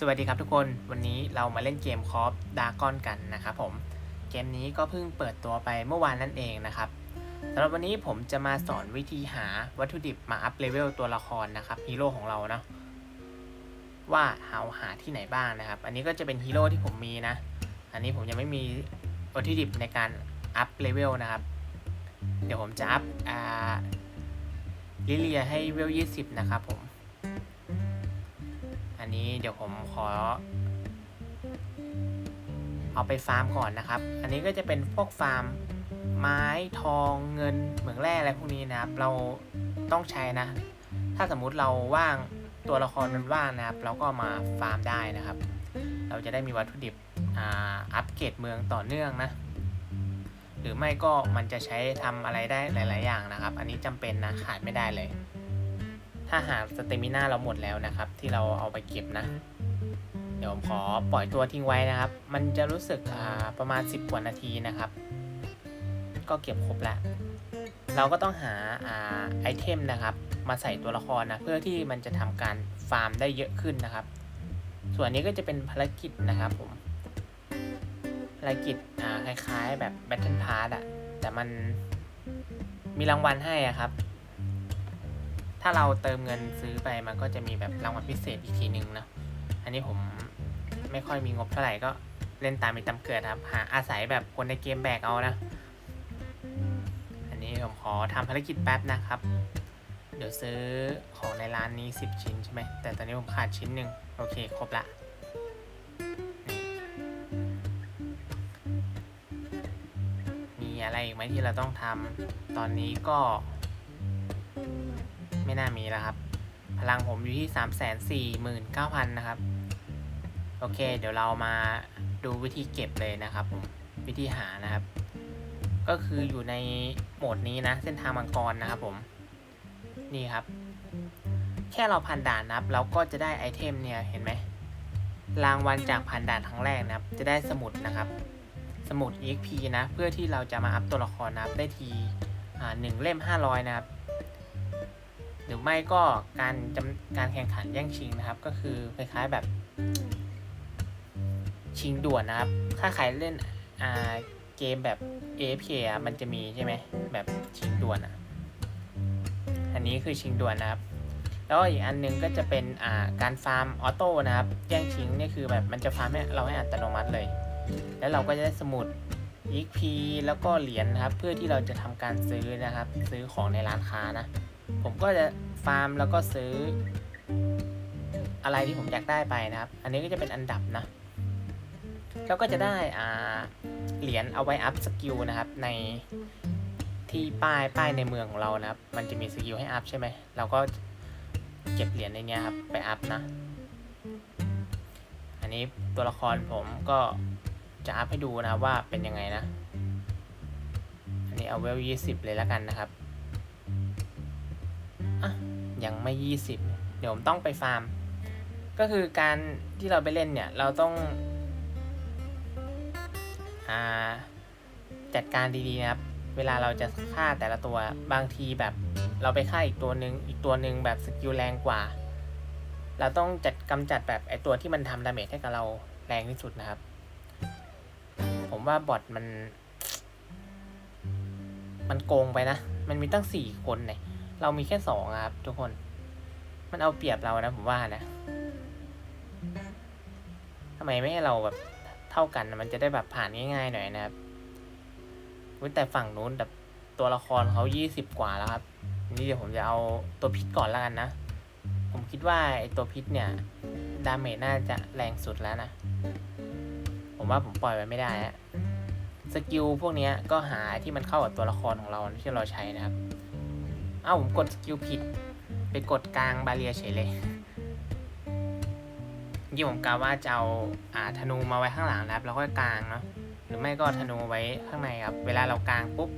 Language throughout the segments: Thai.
สวัสดีครับทุกคนวันนี้เรามาเล่นเกมคอฟดากอนกันนะครับผมเกมนี้ก็เพิ่งเปิดตัวไปเมื่อวานนั่นเองนะครับสำหรับวันนี้ผมจะมาสอนวิธีหาวัตถุดิบมาอัพเลเวลตัวละครนะครับฮีโร่ของเราเนาะว่าเอาหาที่ไหนบ้างนะครับ อันนี้ก็จะเป็นฮีโร่ที่ผมมีนะ อันนี้ผมยังไม่มีวัตถุดิบในการอัพเลเวลนะครับ เดี๋ยวผมจะอัพอ่าลิเลียให้เวล 20 นะครับผม นนี้เดี๋ยวผมขอ เอาไปฟาร์มก่อนนะครับ อันนี้ก็จะเป็นพวกฟาร์มไม้ทองเงินเหมืองแร่อะไรพวกนี้นะครับ เราต้องใช้นะ ถ้าสมมุติเราว่างตัวละครมันว่างนะครับ เราก็มาฟาร์มได้นะครับ เราจะได้มีวัตถุดิบอ,อัปเกรดเมืองต่อเนื่องนะหรือไม่ก็มันจะใช้ทำอะไรได้หลาย ๆ อย่างนะครับ อันนี้จำเป็นนะขาดไม่ได้เลย ถ้าหากสเตมิน่าเราหมดแล้วนะครับ ที่เราเอาไปเก็บนะ เดี๋ยวผมขอปล่อยตัวทิ้งไว้นะครับ มันจะรู้สึกอ่าประมาณ 10 กว่านาทีนะครับ ก็เก็บครบแล้วเราก็ต้องหาอ่าไอเทมนะครับ มาใส่ตัวละครนะเพื่อที่มันจะทำการฟาร์มได้เยอะขึ้นนะครับ ส่วนนี้ก็จะเป็นภารกิจนะครับผมภารกิจอ่าคล้ายๆ แบบ Battle Pass อะแต่มันมีรางวัลให้อะครับ ถ้าเราเติมเงินซื้อไปมันก็จะมีแบบรางวัลพิเศษอีกทีหนึ่งนะ อันนี้ผมไม่ค่อยมีงบเท่าไหร่ก็เล่นตามมีตามเกิดครับ หาอาศัยแบบคนในเกมแบกเอานะ อันนี้ผมขอทำภารกิจแป๊บนะครับ เดี๋ยวซื้อของในร้านนี้ 10 ชิ้นใช่ไหม แต่ตอนนี้ผมขาดชิ้นหนึ่งโอเค ครบละมีอะไรอีกไหมที่เราต้องทำตอนนี้ก็ ไม่น่ามีแล้วครับ พลังผมอยู่ที่ 3 4 9 0 0 0 นะครับ โอเค เดี๋ยวเรามาดูวิธีเก็บเลยนะครับผม วิธีหานะครับ ก็คืออยู่ในโหมดนี้นะ เส้นทางมังกรนะครับผม นี่ครับ แค่เราผ่านด่านนะครับ เราก็จะได้ไอเทมเนี่ยเห็นไหมรางวัลจากผ่านด่านครั้งแรกนะครับ จะได้สมุดนะครับ สมุด EXP นะ เพื่อที่เราจะมาอัพตัวละครนะครับได้ทีหนึ่งเล่ม 500 นะครับ รือไม่ก็การจำการแข่งขันแย่งชิงนะครับ ก็คือคล้ายๆแบบ ชิงด่วนนะครับ ถ้าใครเล่นอ่าเกมแบบ AFK อะมันจะมีใช่ไหมแบบชิงด่วนอะ อันนี้คือชิงด่วนนะครับ แล้วอีกอันหนึงก็จะเป็นอ่าการฟาร์มออโต้นะครับ แย่งชิงนี่คือแบบมันจะฟาร์มให้เราให้อัตโนมัติเลย แล้วเราก็จะได้สมุด EXP แล้วก็เหรียญนะครับ เพื่อที่เราจะทำการซื้อนะครับ ซื้อของในร้านค้านะ ผมก็จะ ฟาร์มแล้วก็ซื้อ อะไรที่ผมอยากได้ไปนะครับ อันนี้ก็จะเป็นอันดับนะ แล้วก็จะได้อ่าเหรียญเอาไว้อัพสกิลนะครับในที่ป้ายป้ายในเมืองของเรานะครับ มันจะมีสกิลให้อัพใช่ไหมเราก็เก็บเหรียญในเนี้ยครับไปอัพนะ อันนี้ตัวละครผมก็จะอัพให้ดูนะว่าเป็นยังไงนะ อันนี้เอาเวล20เลยแล้วกันนะครับอะ ยังไม่ 20 เดี๋ยวผมต้องไปฟาร์ม ก็คือการที่เราไปเล่นเนี่ย เราต้องอาจัดการดีๆนะครับ เวลาเราจะฆ่าแต่ละตัวบางทีแบบเราไปฆ่าอีกตัวหนึ่งอีกตัวหนึ่งแบบสกิลแรงกว่า เราต้องจัดกำจัดแบบไอตัวที่มันทำดาเมจให้กับเราแรงที่สุดนะครับ ผมว่าบอทมัน มันโกงไปนะ มันมีตั้งสี่คนเนี่ย เรามีแค่สองครับ ทุกคน มันเอาเปรียบเรานะผมว่านะทำไมไม่ให้เราแบบเท่ากันมันจะได้แบบผ่านง่ายๆหน่อยนะครับแต่ฝั่งนู้นแบบตัวละครเขายี่สิบกว่าแล้วครับ นี่เดี๋ยวผมจะเอาตัวพิษก่อนแล้วกันนะ ผมคิดว่าไอตัวพิษเนี่ยดาเมจน่าจะแรงสุดแล้วนะ ผมว่าผมปล่อยไว้ไม่ได้อะสกิลพวกนี้ก็หาที่มันเข้ากับตัวละครของเราที่เราใช้นะครับ อ้าผมกดสกิลผิด ไปกดกลางบาเรียเฉยเลยยี่ผมกะว่าจะเอาอ่าธนูมาไว้ข้างหลังนะครับแล้วก็กลางเนาะหรือไม่ก็ธนูไว้ข้างในครับ เวลาเรากลางปุ๊บ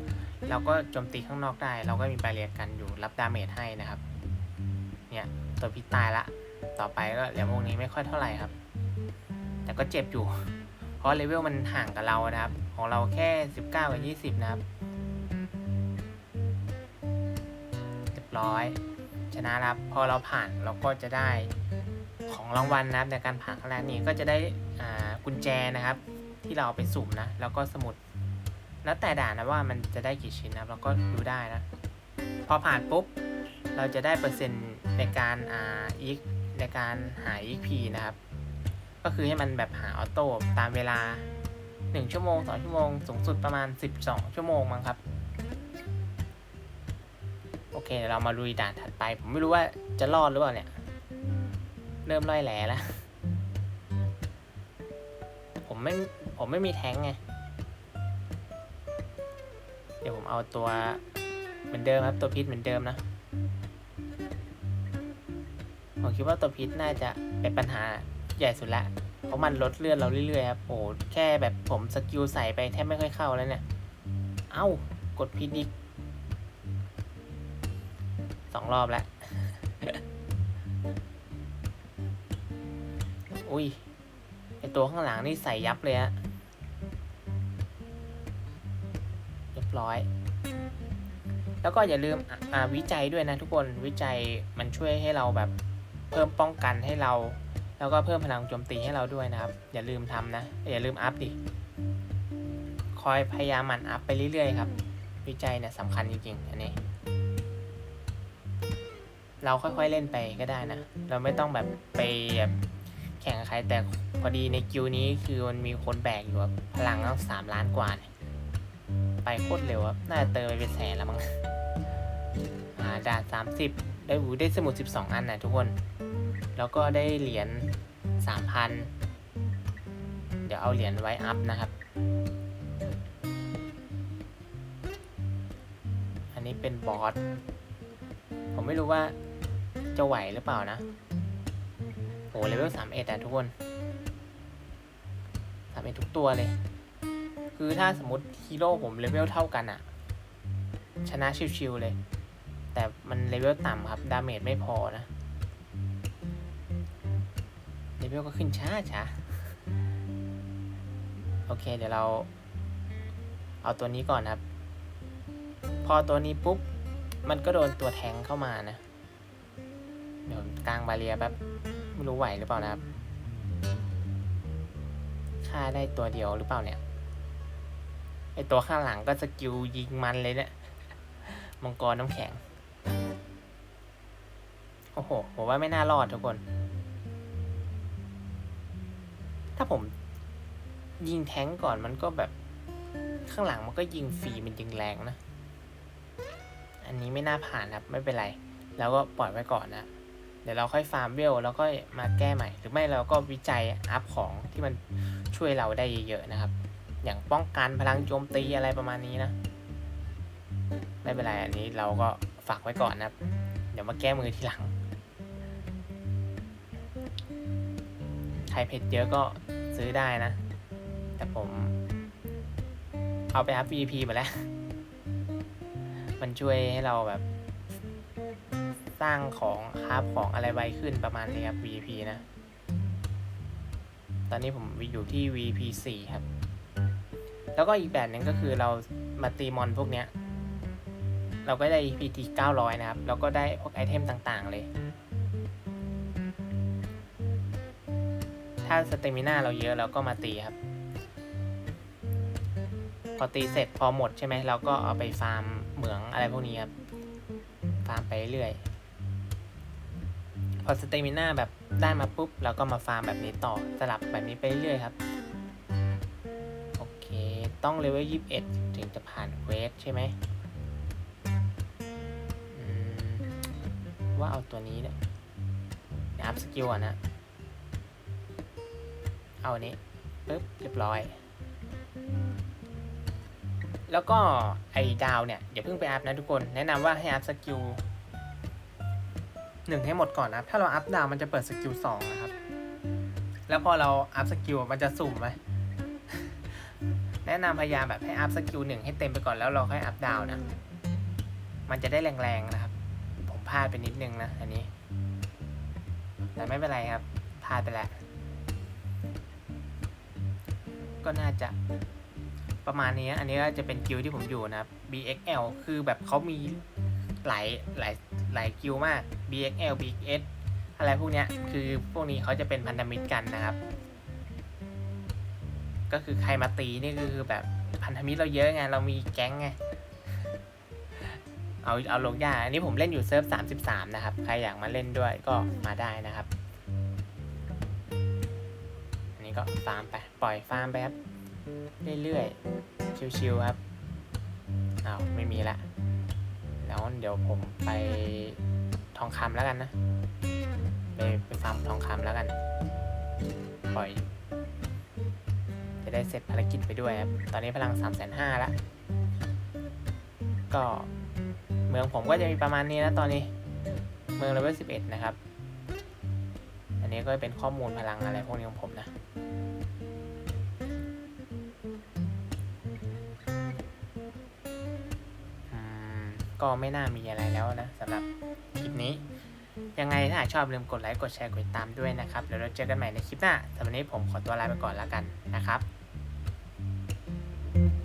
เราก็โจมตีข้างนอกได้ เราก็มีบาเรียกันอยู่รับดาเมจให้นะครับ เนี่ยตัวพิษตายละ ต่อไปก็เหลือพวกนี้ไม่ค่อยเท่าไหร่ครับ แต่ก็เจ็บอยู่ เพราะเลเวลมันห่างกับเรานะครับ ของเราแค่ 19 กับ 20 นะครับ ร้อย ชนะแล้วพอเราผ่านเราก็จะได้ของรางวัลนะครับในการผ่านครั้งแรกนี้ก็จะได้กุญแจนะครับ ที่เราเอาไปสุ่มนะ แล้วก็สมุด แล้วแต่ด่านนะว่ามันจะได้กี่ชิ้นนะเราก็ดูได้นะ พอผ่านปุ๊บ เราจะได้เปอร์เซ็นต์ในการอ่าอีกในการหา EXP นะครับ ก็คือให้มันแบบหาออโต้ตามเวลา 1 ชั่วโมง 2 ชั่วโมง สูงสุดประมาณ 12 ชั่วโมงมั้งครับ โอเคเดี๋ยวเรามาลุยด่านถัดไป ผมไม่รู้ว่าจะรอดหรือเปล่าเนี่ย เริ่มล่อยแหลแล้ว ผมไม่ ผมไม่มีแท้งไง เดี๋ยวผมเอาตัวเหมือนเดิมครับ ตัวพิษเหมือนเดิมนะ ผมคิดว่าตัวพิษน่าจะเป็นปัญหาใหญ่สุดละ เพราะมันลดเลือดเราเรื่อยๆครับ โอ้แค่แบบผมสกิลใส่ไปแทบไม่ค่อยเข้าแล้วเนี่ย เอ้ากดพิษอีก สองรอบแล้ว อุ้ยไอตัวข้างหลังนี่ใส่ยับเลยฮะเรียบร้อย แล้วก็อย่าลืมอ่าวิจัยด้วยนะทุกคนวิจัยมันช่วยให้เราแบบเพิ่มป้องกันให้เรา แล้วก็เพิ่มพลังโจมตีให้เราด้วยนะครับ อย่าลืมทำนะ อย่าลืมอัพดิ คอยพยายามมันอัพไปเรื่อยๆครับ วิจัยเนี่ยสำคัญจริงๆอันนี้ เราค่อยๆเล่นไปก็ได้นะ เราไม่ต้องแบบไปแบบแข่งกับใครแต่พอดีในกิวนี้คือมันมีคนแบกอยู่แบบพลังต้งสามล้านกว่าเนี่ยไปโคตรเร็วครับน่าจะเติมไปเป็นแสนแล้วมั้งอ่าดานสามสิบได้หูได้สมุดสิบสองอันนะทุกคน แล้วก็ได้เหรียญสามพันเดี๋ยวเอาเหรียญไว้อัพนะครับ อันนี้เป็นบอสผมไม่รู้ว่า จะไหวหรือเปล่านะโหเลเวลสามเอ็ดอะทุกคนสามเอ็ดทุกตัวเลย คือถ้าสมมติฮีโร่ผมเลเวลเท่ากันอะชนะชิวๆเลย แต่มันเลเวลต่ำครับ ดาเมจไม่พอนะเลเวลก็ขึ้นช้าช้าโอเค เดี๋ยวเรา เอาตัวนี้ก่อนครับ พอตัวนี้ปุ๊บ มันก็โดนตัวแทงเข้ามานะ เดี๋ยวกลางบาเรียแบบไม่รู้ไหวหรือเปล่านะครับฆ่าได้ตัวเดียวหรือเปล่าเนี่ยไอตัวข้างหลังก็สกิลยิงมันเลยเนี่ยมังกรน้ำแข็ง โอ้โหผมว่าไม่น่ารอดทุกคน ถ้าผมยิงแท้งก่อนมันก็แบบ ข้างหลังมันก็ยิงฟรีมันยิงแรงนะ อันนี้ไม่น่าผ่านครับ ไม่เป็นไร แล้วก็ปล่อยไว้ก่อนนะ เดี๋ยวเราค่อยฟาร์มเวลแล้วก็มาแก้ใหม่ หรือไม่เราก็วิจัยอัพของที่มันช่วยเราได้เยอะๆนะครับ อย่างป้องกันพลังโจมตีอะไรประมาณนี้นะ ไม่เป็นไรอันนี้เราก็ฝากไว้ก่อนนะครับ เดี๋ยวมาแก้มือทีหลัง ใครเพชรเยอะก็ซื้อได้นะ แต่ผม เอาไปอัพ VP มาแล้ว มันช่วยให้เราแบบ สร้างของคราฟของอะไรไวขึ้นประมาณนี้ครับ VP นะ ตอนนี้ผมอยู่ที่ VP 4ครับ แล้วก็อีกแบบหนึ่งก็คือเรามาตีมอนพวกเนี้ย เราก็ได้ PT 900 นะครับ แล้วก็ได้พวกไอเทมต่างๆ เลย ถ้าสเตมิน่าเราเยอะเราก็มาตีครับ พอตีเสร็จพอหมดใช่ไหมเราก็เอาไปฟาร์มเหมืองอะไรพวกนี้ครับ ฟาร์มไปเรื่อย พอสเตมิน่าแบบได้มาปุ๊บเราก็มาฟาร์มแบบนี้ต่อสลับแบบนี้ไปเรื่อยครับ โอเค ต้องเลเวล21ถึงจะผ่านเควสใช่ไหมว่าเอาตัวนี้เนี่ยอัพสกิลอะนะ เอาอันนี้ปึ๊บเรียบร้อย แล้วก็ไอ้ดาวเนี่ยอย่าเพิ่งไปอัพนะทุกคน แนะนำว่าให้อัพสกิล หนึ่งให้หมดก่อนนะครับ ถ้าเราอัพดาวมันจะเปิดสกิลสองนะครับ แล้วพอเราอัพสกิลมันจะสุ่มไหมแนะนำพยายามแบบให้อัพสกิลหนึ่งให้เต็มไปก่อนแล้วเราค่อยอัพดาวนะ มันจะได้แรงๆนะครับ ผมพลาดไปนิดนึงนะอันนี้ แต่ไม่เป็นไรครับ พลาดไปแล้ว ก็น่าจะประมาณนี้ อันนี้ก็จะเป็นกิลที่ผมอยู่นะครับ BXL คือแบบเขามีหลายหลายหลายกิลมาก BXL BX อะไรพวกเนี้ยคือพวกนี้เขาจะเป็นพันธมิตรกันนะครับ ก็คือใครมาตีนี่คือแบบพันธมิตรเราเยอะไงเรามีแก๊งไงเอาเอาลงยากอันนี้ผมเล่นอยู่เซิร์ฟ 33 นะครับ ใครอยากมาเล่นด้วยก็มาได้นะครับ อันนี้ก็ฟาร์มไป ปล่อยฟาร์มไปครับ เรื่อยๆ ชิวๆครับอ้าวไม่มีละ แล้วเดี๋ยวผมไป ทองคำแล้วกันนะไปไปฟาร์มทองคำแล้วกัน ปล่อย จะได้เสร็จภารกิจไปด้วยครับ ตอนนี้พลัง3ามแสนห้าละก็เมืองผมก็จะมีประมาณนี้นะตอนนี้ เมืองเลเวล11นะครับ อันนี้ก็เป็นข้อมูลพลังอะไรพวกนี้ของผมนะ ก็ไม่น่ามีอะไรแล้วนะสำหรับคลิปนี้ ยังไงถ้าชอบลืมกดไลค์กดแชร์กดติดตามด้วยนะครับเดี๋ยวเราเจอกันใหม่ในคลิปหน้าสำหรับวันนี้ผมขอตัวลาไปก่อนแล้วกันนะครับ